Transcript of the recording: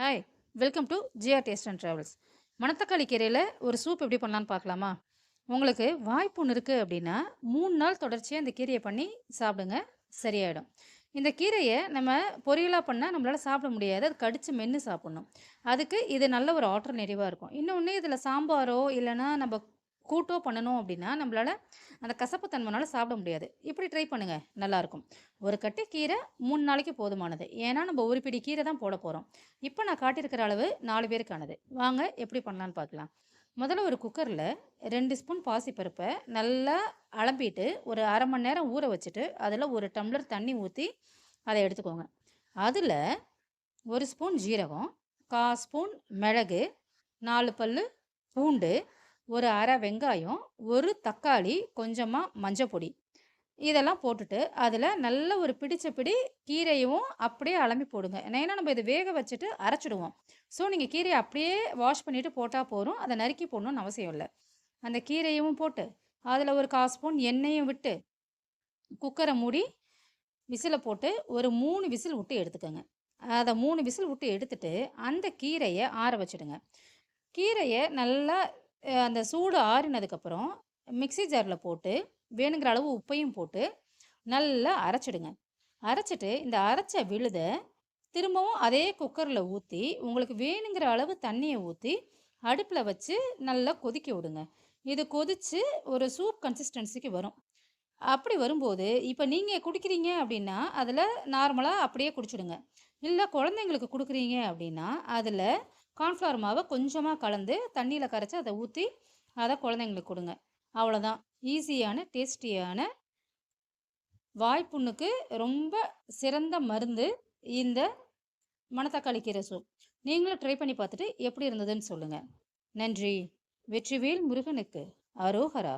Hi welcome to GR taste and travels மணத்தக்காளி கீரையில் ஒரு சூப் எப்படி பண்ணலான்னு பார்க்கலாமா? உங்களுக்கு வாய்ப்பு ஒன்று இருக்குது அப்படின்னா மூணு நாள் தொடர்ச்சியாக இந்த கீரையை பண்ணி சாப்பிடுங்க சரியாயிடும். இந்த கீரையை நம்ம பொரியலாக பண்ணால் நம்மளால் சாப்பிட முடியாது அது கடித்து மென்று சாப்பிட்ணும். அதுக்கு இது நல்ல ஒரு ஆல்டர்னேட்டிவாக இருக்கும். இன்னொன்று இதில் சாம்பாரோ இல்லைன்னா நம்ம கூட்டோ பண்ணணும் அப்படின்னா நம்மளால் அந்த கசப்பு தன்மைனால சாப்பிட முடியாது. இப்படி ட்ரை பண்ணுங்கள் நல்லாயிருக்கும் ஒரு கட்டு கீரை மூணு நாளைக்கு போதுமானது. ஏன்னா நம்ம ஒரு பிடி கீரை தான் போட போகிறோம் இப்போ நான் காட்டியிருக்கிற அளவு நாலு பேருக்கானது. வாங்க எப்படி பண்ணலான்னு பார்க்கலாம். முதல்ல ஒரு குக்கரில் ரெண்டு ஸ்பூன் பாசிப்பருப்பை நல்லா அலம்பிட்டு ஒரு அரை மணி நேரம் ஊற வச்சுட்டு அதில் ஒரு டம்ளர் தண்ணி ஊற்றி அதை எடுத்துக்கோங்க. அதில் ஒரு ஸ்பூன் ஜீரகம் கா ஸ்பூன் மிளகு நாலு பல் பூண்டு ஒரு அரை வெங்காயம் ஒரு தக்காளி கொஞ்சமாக மஞ்சள் பொடி. இதெல்லாம் போட்டுட்டு அதில் நல்ல ஒரு பிடிச்ச பிடி கீரையும் அப்படியே அலம்பி போடுங்க. ஏன்னா நம்ம இதை வேக வச்சுட்டு அரைச்சிடுவோம். ஸோ நீங்கள் கீரையை அப்படியே வாஷ் பண்ணிவிட்டு போட்டால் போதும். அதை நறுக்கி போடணும்னு அவசியம் இல்லை. அந்த கீரையும் போட்டு அதில் ஒரு கால் ஸ்பூன் எண்ணெயும் விட்டு குக்கரை மூடி விசிலை போட்டு ஒரு மூணு விசில் விட்டு எடுத்துக்கோங்க. அதை மூணு விசில் விட்டு எடுத்துட்டு அந்த கீரையை ஆற வச்சுடுங்க. கீரையை நல்லா அந்த சூடு ஆறினதுக்கப்புறம் மிக்ஸி ஜாரில் போட்டு வேணுங்கிற அளவு உப்பையும் போட்டு நல்லா அரைச்சிடுங்க. அரைச்சிட்டு இந்த அரைச்ச விழுதை திரும்பவும் அதே குக்கரில் ஊற்றி உங்களுக்கு வேணுங்கிற அளவு தண்ணியை ஊற்றி அடுப்பில் வச்சு நல்லா கொதிக்க விடுங்க. இது கொதித்து ஒரு சூப் கன்சிஸ்டன்சிக்கு வரும். அப்படி வரும்போது இப்போ நீங்கள் குடிக்கிறீங்க அப்படின்னா அதில் நார்மலாக அப்படியே குடிச்சிடுங்க. இல்லை குழந்தைங்களுக்கு கொடுக்குறீங்க அப்படின்னா அதில் கார்ன்ஃப்ளவர் மாவை கொஞ்சமாக கலந்து தண்ணியில் கரைச்சி அதை ஊற்றி அதை குழந்தைங்களுக்கு கொடுங்க. அவ்வளோதான் ஈஸியான டேஸ்டியான வாய்ப்புண்ணுக்கு ரொம்ப சிறந்த மருந்து இந்த மணத்தக்காளி கீரை சூப் நீங்களும் ட்ரை பண்ணி பார்த்துட்டு எப்படி இருந்ததுன்னு சொல்லுங்கள் நன்றி. வெற்றிவேல் முருகனுக்கு. அரோகரா.